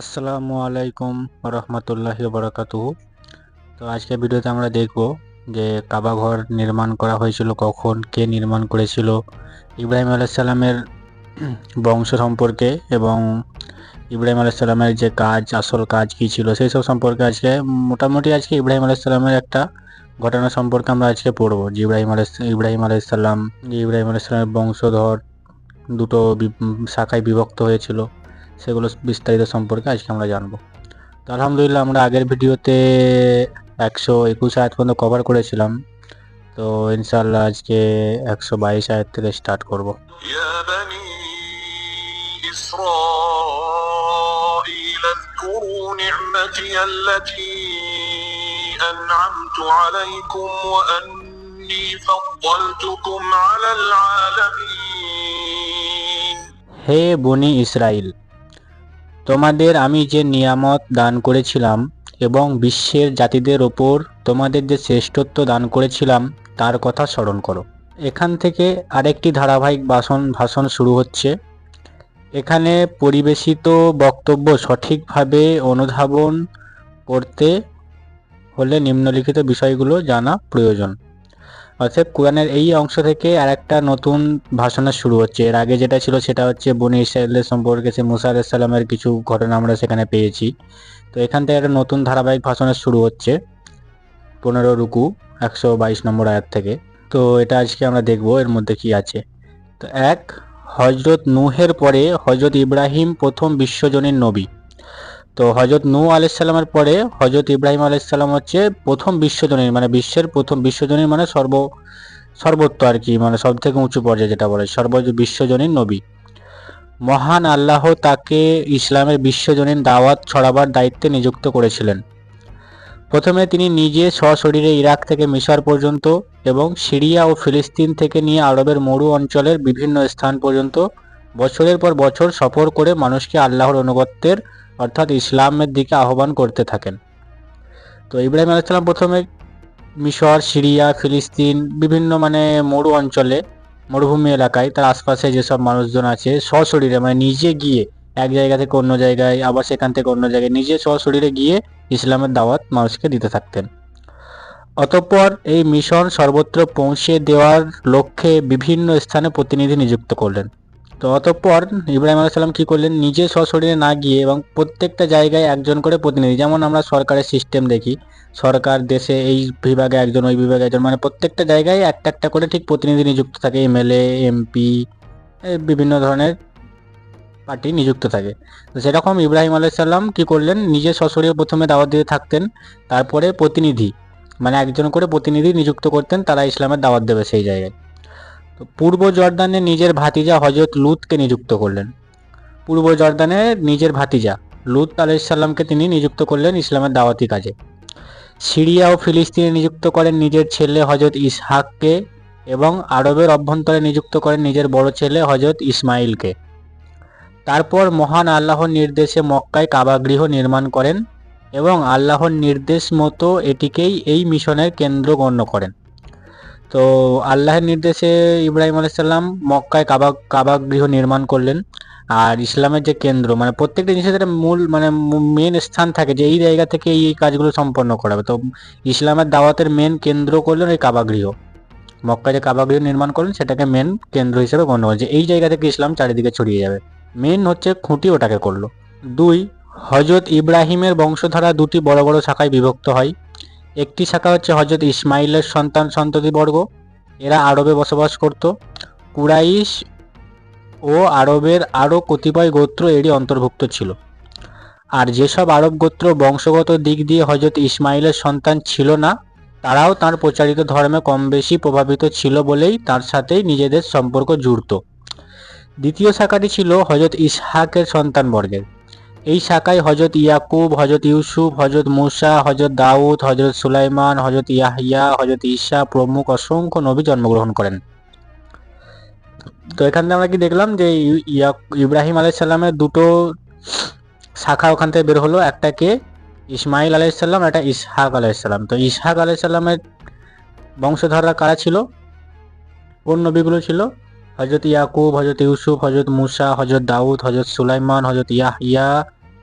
আসসালামু আলাইকুম রহমতুল্লাহি বারাকাতুহু তো আজকের ভিডিওতে আমরা দেখব যে কাবা ঘর নির্মাণ করা হয়েছিল কখন, কে নির্মাণ করেছিল, ইব্রাহিম আলাইসাল্লামের বংশ সম্পর্কে এবং ইব্রাহিম আলাইসাল্লামের যে কাজ, আসল কাজ কী ছিল, সেই সব সম্পর্কে আজকে, মোটামুটি আজকে ইব্রাহিম আলাইসাল্লামের একটা ঘটনা সম্পর্কে আমরা আজকে পড়ব, যে ইব্রাহিম আলাই ইব্রাহিম আলাইসাল্লাম যে ইব্রাহিম আলাইসাল্লামের বংশধর দুটো শাখায় বিভক্ত হয়েছিল। সেগুলো বিস্তারিত সম্পর্কে আজকে আমরা জানবো তো আলহামদুলিল্লাহ আমরা আগের ভিডিওতে একশো একুশ আয়াত পর্যন্ত কভার করেছিলাম তো ইনশাল্লাহ আজকে একশো বাইশ আয়াত থেকে স্টার্ট করব يا بني إسرائيل اذكروا نعمتي التي أنعمت عليكم وأني فضلتكم على العالمين হে বনি ইসরাইল তোমাদের আমি যে নিয়ামত দান করেছিলাম এবং বিশ্বের জাতিদের ওপর তোমাদের যে শ্রেষ্ঠত্ব দান করেছিলাম, তার কথা স্মরণ করো। এখান থেকে আরেকটি ধারাবাহিক ভাষণ ভাষণ শুরু হচ্ছে। এখানে পরিবেশিত বক্তব্য সঠিকভাবে অনুধাবন করতে হলে নিম্নলিখিত বিষয়গুলো জানা প্রয়োজন। অর্থাৎ কোরআনের এই অংশ থেকে আরেকটা নতুন ভাষণের শুরু হচ্ছে। এর আগে যেটা ছিল সেটা হচ্ছে বনি ইসরায়েলের সম্পর্কে সে মুসা আলাইসাল্লামের কিছু ঘটনা আমরা সেখানে পেয়েছি। তো এখান থেকে একটা নতুন ধারাবাহিক ভাষণের শুরু হচ্ছে পনেরো রুকু, একশো বাইশ নম্বর আয়াত থেকে। তো এটা আজকে আমরা দেখব এর মধ্যে কি আছে। তো এক হজরত নুহের পরে হজরত ইব্রাহিম প্রথম বিশ্বজনীন নবী। তো হজরত নূ আলাইসাল্লামের পরে হজরত ইব্রাহিম আলাইসাল্লাম হচ্ছে প্রথম বিশ্বজনীন মানে বিশ্বের প্রথম বিশ্বজনীন মানে সর্ব সর্বত্র আর কি মানে সব থেকে উঁচু পর্যায়ে যেটা বলে সর্ব বিশ্বজনীন নবী। মহান আল্লাহ তাকে ইসলামের বিশ্বজনীন দাওয়াত ছড়াবার দায়িত্বে নিযুক্ত করেছিলেন। প্রথমে তিনি নিজে সশরীরে ইরাক থেকে মিশর পর্যন্ত এবং সিরিয়া ও ফিলিস্তিন থেকে নিয়ে আরবের মরু অঞ্চলের বিভিন্ন স্থান পর্যন্ত বছরের পর বছর সফর করে মানুষকে আল্লাহর অনুগত্যের অর্থাৎ ইসলামের দিকে আহ্বান করতে থাকেন। তো ইব্রাহিম আলাইসাল্লাম প্রথমে মিশর, সিরিয়া, ফিলিস্তিন, বিভিন্ন মানে মরু অঞ্চলে, মরুভূমি এলাকায় তার আশপাশে যেসব মানুষজন আছে সশরীরে মানে নিজে গিয়ে এক জায়গা থেকে অন্য জায়গায়, আবার সেখান থেকে অন্য জায়গায় নিজে সশরীরে গিয়ে ইসলামের দাওয়াত মানুষকে দিতে থাকতেন। অতঃপর এই মিশন সর্বত্র পৌঁছে দেওয়ার লক্ষ্যে বিভিন্ন স্থানে প্রতিনিধি নিযুক্ত করলেন। তো অতঃপর ইব্রাহিম আলাইসাল্লাম কী করলেন? নিজে সশরীরে না গিয়ে এবং প্রত্যেকটা জায়গায় একজন করে প্রতিনিধি, যেমন আমরা সরকারের সিস্টেম দেখি। সরকার দেশে এই বিভাগে একজন, ওই বিভাগে একজন মানে প্রত্যেকটা জায়গায় একটা একটা করে ঠিক প্রতিনিধি নিযুক্ত থাকে। এমএলএ এমপি বিভিন্ন ধরনের পার্টি নিযুক্ত থাকে। তো সেরকম ইব্রাহিম আলাইসাল্লাম কী করলেন? নিজে সশরীরে প্রথমে দাওয়াত দিতে থাকতেন, তারপরে প্রতিনিধি মানে একজন করে প্রতিনিধি নিযুক্ত করতেন, তারা ইসলামের দাওয়াত দেবে সেই জায়গায়। তো পূর্ব জর্দানে নিজের ভাতিজা হজরত লুতকে নিযুক্ত করলেন। পূর্ব জর্দানে নিজের ভাতিজা লুত আলাইসাল্লামকে তিনি নিযুক্ত করলেন ইসলামের দাওয়াতি কাজে। সিরিয়া ও ফিলিস্তিনে নিযুক্ত করেন নিজের ছেলে হজরত ইসহাককে এবং আরবের অভ্যন্তরে নিযুক্ত করেন নিজের বড় ছেলে হজরত ইসমাইলকে তারপর মহান আল্লাহর নির্দেশে মক্কায় কাবাগৃহ নির্মাণ করেন এবং আল্লাহর নির্দেশ মতো এটিকেই এই মিশনের কেন্দ্র গণ্য করেন। তো আল্লাহের নির্দেশে ইব্রাহিম আলাইসাল্লাম মক্কায় কাবা কাবাগৃহ নির্মাণ করলেন। আর ইসলামের যে কেন্দ্র মানে প্রত্যেকটা জিনিসের একটা মূল মানে মেন স্থান থাকে যে এই জায়গা থেকে এই এই কাজগুলো সম্পন্ন করাবে তো ইসলামের দাওয়াতের মেন কেন্দ্র করলেন ওই কাবাগৃহ মক্কায় যে কাবাগৃহ নির্মাণ করলেন, সেটাকে মেন কেন্দ্র হিসেবে গণ্য করছে এই জায়গা থেকে ইসলাম চারিদিকে ছড়িয়ে যাবে। মেন হচ্ছে খুঁটি ওটাকে করল। দুই হজরত ইব্রাহিমের বংশধারা দুটি বড় বড় শাখায় বিভক্ত হয়। একটি শাখা হচ্ছে হজরত ইসমাইলের সন্তান সন্ততিবর্গ। এরা আরবে বসবাস করত। কুরাইশ ও আরবের আরও কতিপয় গোত্র এরই অন্তর্ভুক্ত ছিল। আর যেসব আরব গোত্র বংশগত দিক দিয়ে হজরত ইসমাইলের সন্তান ছিল না, তারাও তার প্রচারিত ধর্মে কম বেশি প্রভাবিত ছিল বলেই তার সাথেই নিজেদের সম্পর্ক জুড়ত। দ্বিতীয় শাখাটি ছিল হজরত ইসহাকের সন্তান বর্গের। এই শাখায় হজরত ইয়াকুব হজরত ইউসুফ হজরত মুসা হজরত দাউদ হজরত সুলাইমান হজরত ইয়াহিয়া হজরত ঈসা প্রমুখ অসংখ্য নবী জন্মগ্রহণ করেন। তো এখান থেকে আমরা কি দেখলাম যে ইব্রাহিম আলাইসাল্লামের দুটো শাখা ওখান থেকে বের হলো। একটাকে ইসমাইল আলাইসাল্লাম একটা ইসহাক আলাইসাল্লাম তো ইসহাক আলাইসাল্লামের বংশধররা কারা ছিল? কোন নবীগুলো ছিল? হজরত ইয়াকুব হজরত ইউসুফ হজরত মুসা হজরত দাউদ হজরত সুলাইমান হজরত ইয়াহিয়া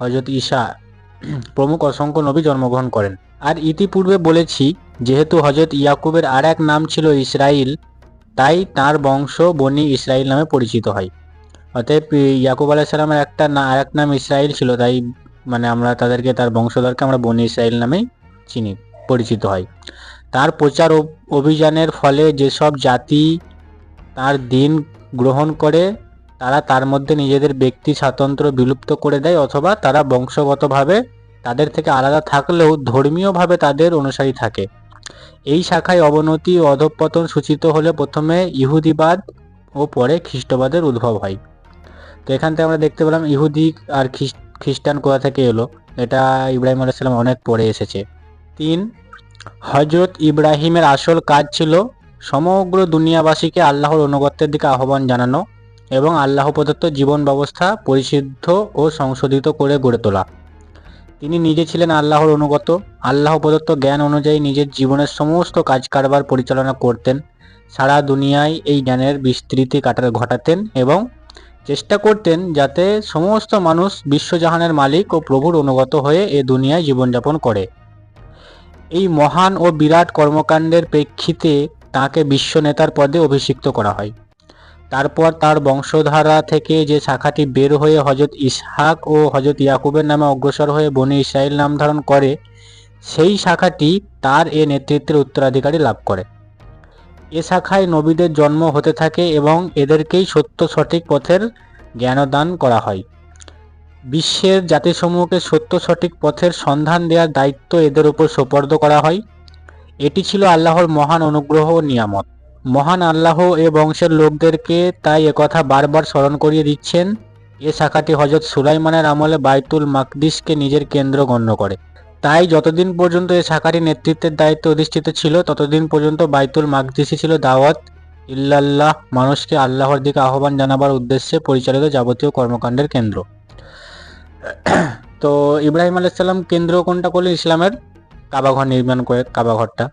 হজরত ঈশা প্রমুখ অসংখ্য নবী জন্মগ্রহণ করেন। আর ইতিপূর্বে বলেছি, যেহেতু হজরত ইয়াকুবের আর এক নাম ছিল ইসরাইল তাই তার বংশ বনি ইসরাইল নামে পরিচিত হয়। অতএব ইয়াকুব আলাইসাল্লামের একটা না আর এক নাম ইসরাইল ছিল, তাই মানে আমরা তাদেরকে, তার বংশধরকে আমরা বনি ইসরাইল নামেই চিনি, পরিচিত হয়। তার প্রচার অভিযানের ফলে যেসব জাতি তার দিন গ্রহণ করে তারা তার মধ্যে নিজেদের ব্যক্তি স্বাতন্ত্র্য বিলুপ্ত করে দেয় অথবা তারা বংশগতভাবে তাদের থেকে আলাদা থাকলেও ধর্মীয়ভাবে তাদের অনুসারী থাকে। এই শাখায় অবনতি ও অধঃপতন সূচিত হলে প্রথমে ইহুদিবাদ ও পরে খ্রিস্টবাদের উদ্ভব হয়। তো এখান থেকে আমরা দেখতে পেলাম ইহুদি আর খ্রিস- খ্রিস্টান কোথা থেকে এলো? এটা ইব্রাহিম আলাইসাল্লাম অনেক পরে এসেছে। তিন হজরত ইব্রাহিমের আসল কাজ ছিল সমগ্র দুনিয়াবাসীকে আল্লাহর অনুগত্যের দিকে আহ্বান জানানো। এবং আল্লাহ প্রদত্ত জীবন ব্যবস্থা পরিশুদ্ধ ও সংশোধিত করে গড়ে তোলা। তিনি নিজে ছিলেন আল্লাহর অনুগত। আল্লাহ প্রদত্ত জ্ঞান অনুযায়ী নিজের জীবনের সমস্ত কাজ কারবার পরিচালনা করতেন। সারা দুনিয়ায় এই জ্ঞানের বিস্তৃতি কাটার ঘটাতেন এবং চেষ্টা করতেন যাতে সমস্ত মানুষ বিশ্বজাহানের মালিক ও প্রভুর অনুগত হয়ে এ দুনিয়ায় জীবনযাপন করে। এই মহান ও বিরাট কর্মকাণ্ডের প্রেক্ষিতে তাকে বিশ্ব নেতার পদে অভিষিক্ত করা হয়। তারপর তার বংশধারা থেকে যে শাখাটি বের হয়ে হজরত ইসহাক ও হজরত ইয়াকুবের নামে অগ্রসর হয়ে বনি ইসরাইল নাম ধারণ করে, সেই শাখাটি তার এ নেতৃত্বের উত্তরাধিকারী লাভ করে। এ শাখায় নবীদের জন্ম হতে থাকে এবং এদেরকেই সত্য সঠিক পথের জ্ঞানদান করা হয়। বিশ্বের জাতিসমূহকে সত্য সঠিক পথের সন্ধান দেওয়ার দায়িত্ব এদের উপর সোপর্দ করা হয়। এটি ছিল আল্লাহর মহান অনুগ্রহ ও নিয়ামত। মহান আল্লাহ এ বংশের লোকদেরকে তাই একথা বারবার স্মরণ করিয়ে দিচ্ছেন। এ শাখাটি হজরত সুলাইমানের আমলে বাইতুল মাকদিসকে নিজের কেন্দ্র গণ্য করে। তাই যতদিন পর্যন্ত এ শাখাটি নেতৃত্বের দায়িত্বে অধিষ্ঠিত ছিল, ততদিন পর্যন্ত বাইতুল মাকদিসই ছিল দাওয়াত। ইল্লাল্লাহ, মানুষকে আল্লাহর দিকে আহ্বান জানাবার উদ্দেশ্যে পরিচালিত যাবতীয় কর্মকাণ্ডের কেন্দ্র। তো ইব্রাহিম আলাইসাল্লাম কেন্দ্র কোনটা করলেন? ইসলামের কাবাঘর নির্মাণ করে কাবাঘরটা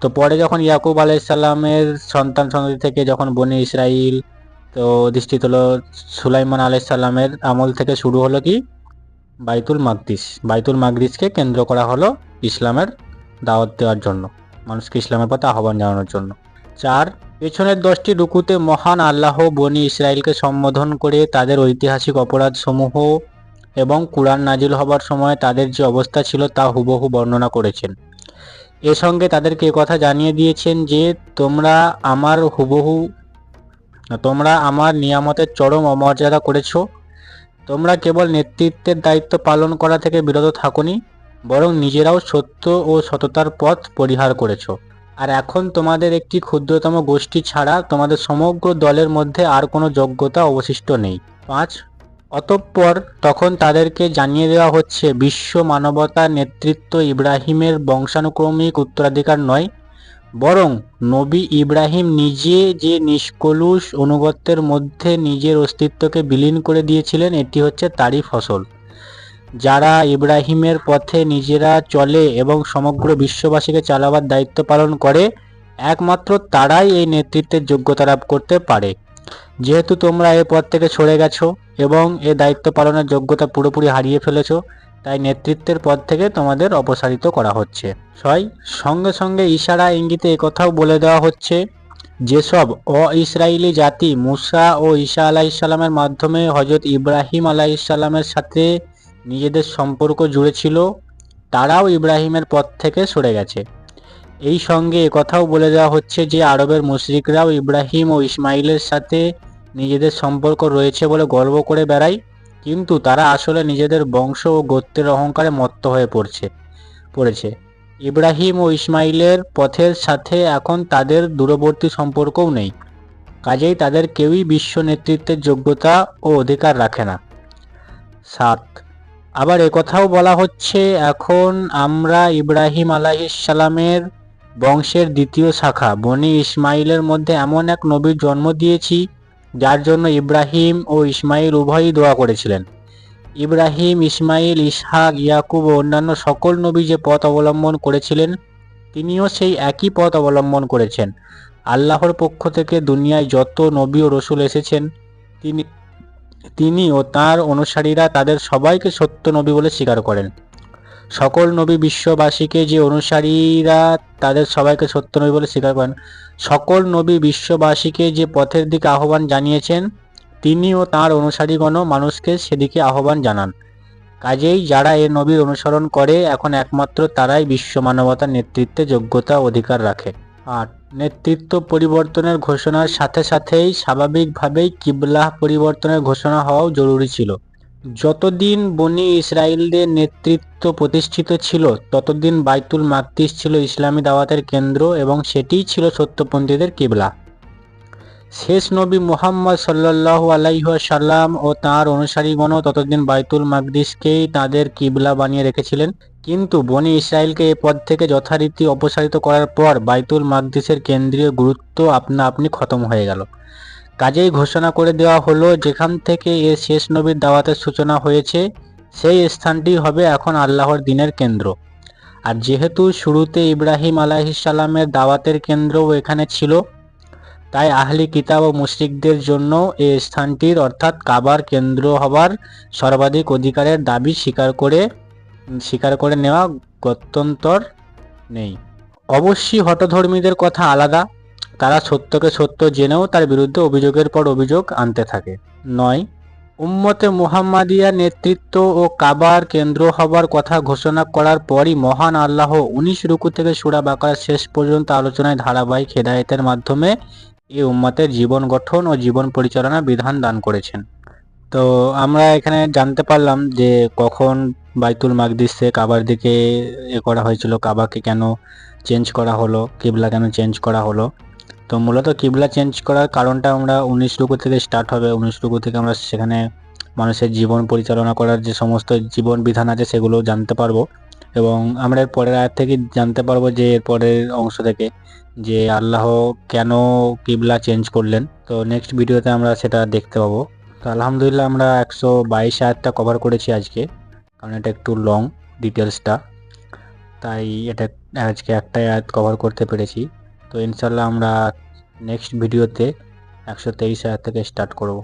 তো পরে যখন ইয়াকুব আলাইসাল্লামের সন্তান সন্ততি থেকে যখন বনি ইসরাইল, তো অধিষ্ঠিত হলো সুলাইমান আলাইসাল্লামের আমল থেকে শুরু হলো কি? বাইতুল মাকদিস। বাইতুল মাকদিসকে কেন্দ্র করা হলো ইসলামের দাওয়াত দেওয়ার জন্য, মানুষকে ইসলামের পথে আহ্বান জানানোর জন্য। চার, পেছনের দশটি রুকুতে মহান আল্লাহ বনি ইসরায়েলকে সম্বোধন করে তাদের ঐতিহাসিক অপরাধ সমূহ এবং কুরআন নাজিল হবার সময় তাদের যে অবস্থা ছিল তা হুবহু বর্ণনা করেছেন। এ সঙ্গে তাদেরকে কথা জানিয়ে দিয়েছেন যে তোমরা আমার হুবহু, তোমরা আমার নিয়ামতের চরম অমর্যাদা করেছ। তোমরা কেবল নেতৃত্বের দায়িত্ব পালন করা থেকে বিরত থাকুনি, বরং নিজেরাও সত্য ও সততার পথ পরিহার করেছ। আর এখন তোমাদের একটি ক্ষুদ্রতম গোষ্ঠী ছাড়া তোমাদের সমগ্র দলের মধ্যে আর কোনো যোগ্যতা অবশিষ্ট নেই। পাঁচ অতঃপর তখন তাদেরকে জানিয়ে দেওয়া হচ্ছে, বিশ্ব মানবতার নেতৃত্ব ইব্রাহিমের বংশানুক্রমিক উত্তরাধিকার নয়, বরং নবী ইব্রাহিম নিজে যে নিষ্কলুষ অনুগত্যের মধ্যে নিজের অস্তিত্বকে বিলীন করে দিয়েছিলেন, এটি হচ্ছে তারই ফসল। যারা ইব্রাহিমের পথে নিজেরা চলে এবং সমগ্র বিশ্ববাসীকে চালাবার দায়িত্ব পালন করে, একমাত্র তারাই এই নেতৃত্বের যোগ্যতা লাভ করতে পারে। যেহেতু তোমরা এ পথ থেকে সরে গেছো এবং এ দায়িত্ব পালনের যোগ্যতা পুরোপুরি হারিয়ে ফেলেছো, তাই নেতৃত্বের পদ থেকে তোমাদের অপসারিত করা হচ্ছে। ছয়, সঙ্গে সঙ্গে ইশারা ইঙ্গিতে একথাও বলে দেওয়া হচ্ছে, যেসব অ ইসরায়েলি জাতি মুসা ও ঈসা আলাইসাল্লামের মাধ্যমে হজরত ইব্রাহিম আলাইসাল্লামের সাথে নিজেদের সম্পর্ক জুড়েছিল তারাও ইব্রাহিমের পথ থেকে সরে গেছে। এই সঙ্গে একথাও বলে দেওয়া হচ্ছে যে আরবের মুশরিকরাও ইব্রাহিম ও ইসমাইলের সাথে নিজেদের সম্পর্ক রয়েছে বলে গর্ব করে বেড়ায়, কিন্তু তারা আসলে নিজেদের বংশ ও গোত্রের অহংকারে মত্ত হয়ে পড়ছে, পড়েছে। ইব্রাহিম ও ইসমাইলের পথের সাথে এখন তাদের দূরবর্তী সম্পর্কও নেই। কাজেই তাদের কেউই বিশ্ব নেতৃত্বের যোগ্যতা ও অধিকার রাখে না। সাত। আবার একথাও বলা হচ্ছে, এখন আমরা ইব্রাহিম আলাইসালামের বংশের দ্বিতীয় শাখা, বনি ইসমাইলের মধ্যে এমন এক নবীর জন্ম দিয়েছি যার জন্য ইব্রাহিম ও ইসমাইল উভয়ই দোয়া করেছিলেন। ইব্রাহিম, ইসমাইল, ইসহাক, ইয়াকুব ও অন্যান্য সকল নবী যে পথ অবলম্বন করেছিলেন, তিনিও সেই একই পথ অবলম্বন করেছেন। আল্লাহর পক্ষ থেকে দুনিয়ায় যত নবী ও রসুল এসেছেন, তিনি তিনি ও তার অনুসারীরা তাদের সবাইকে সত্য নবী বলে স্বীকার করেন। সকল নবী বিশ্ববাসীকে যে অনুসারীরা তাদের সবাইকে সত্য নবী বলে স্বীকার করেন, সকল নবী বিশ্ববাসীকে যে পথের দিকে আহ্বান জানিয়েছেন, তিনি ও তাঁর অনুসারীগণও মানুষকে সেদিকে আহ্বান জানান। কাজেই যারা এ নবীর অনুসরণ করে, এখন একমাত্র তারাই বিশ্ব মানবতার নেতৃত্বে যোগ্যতা অধিকার রাখে। আর নেতৃত্ব পরিবর্তনের ঘোষণার সাথে সাথেই স্বাভাবিকভাবেই কিবলাহ পরিবর্তনের ঘোষণা হওয়াও জরুরি ছিল। যতদিন বনি ইসরায়েলদের নেতৃত্ব প্রতিষ্ঠিত ছিল, ততদিন বাইতুল মাকদিস ছিল ইসলামী দাওয়াতের কেন্দ্র এবং সেটিই ছিল সত্যপন্থীদের কিবলা। শেষ নবী মুহাম্মদ সাল্লাল্লাহু আলাইহি সাল্লাম ও তাঁর অনুসারীগণও ততদিন বাইতুল মাকদিসকেই তাদের কিবলা বানিয়ে রেখেছিলেন। কিন্তু বনি ইসরায়েলকে এ পদ থেকে যথারীতি অপসারিত করার পর বাইতুল মাকদিসের কেন্দ্রীয় গুরুত্ব আপনা আপনি খতম হয়ে গেল। কাজেই ঘোষণা করে দেওয়া হলো, যেখান থেকে এ শেষ নবীর দাওয়াতের সূচনা হয়েছে, সেই স্থানটি হবে এখন আল্লাহর দিনের কেন্দ্র। আর যেহেতু শুরুতে ইব্রাহিম আলাইহিসাল্লামের দাওয়াতের কেন্দ্রও এখানে ছিল, তাই আহলি কিতাব ও মুশরিকদের জন্য এই স্থানটির অর্থাৎ কাবার কেন্দ্র হবার সর্বাধিক অধিকারের দাবি স্বীকার করে স্বীকার করে নেওয়া গত্যন্তর নেই। অবশ্যই হটধর্মীদের কথা আলাদা। তারা সত্যকে সত্য জেনেও তার বিরুদ্ধে অভিযোগের পর অভিযোগ আনতে থাকে। নয়, উম্মতে মুহাম্মাদিয়া নেতৃত্ব ও কাবার কেন্দ্র হবার কথা ঘোষণা করার পরই মহান আল্লাহ উনিশ রুকু থেকে সুরা বাকার শেষ পর্যন্ত আলোচনায় ধারাবাহিক হেদায়েতের মাধ্যমে এই উম্মতের জীবন গঠন ও জীবন পরিচালনা বিধান দান করেছেন। তো আমরা এখানে জানতে পারলাম যে কখন বাইতুল মাকদিসে কাবার দিকে এ করা হয়েছিল, কাবাকে কেন চেঞ্জ করা হলো, কিবলা কেন চেঞ্জ করা হলো। তো মূলত কিবলা চেঞ্জ করার কারণটা আমরা উনিশ রুকু থেকে স্টার্ট হবে। উনিশ রুকু থেকে আমরা সেখানে মানুষের জীবন পরিচালনা করার যে সমস্ত জীবন বিধান আছে সেগুলো জানতে পারব। এবং আমরা এর পরের আয়াত থেকে জানতে পারব যে এর পরের অংশ থেকে যে আল্লাহ কেন কিবলা চেঞ্জ করলেন। তো নেক্সট ভিডিওতে আমরা সেটা দেখতে পাবো। তো আলহামদুলিল্লাহ আমরা একশো বাইশ আয়াতটা কভার করেছি আজকে, কারণ এটা একটু লং ডিটেলসটা তাই এটা আজকে একটাই আয়াত কভার করতে পেরেছি। তো ইনশাল্লাহ আমরা নেক্সট ভিডিওতে একশো তেইশ হাজার থেকে স্টার্ট করব।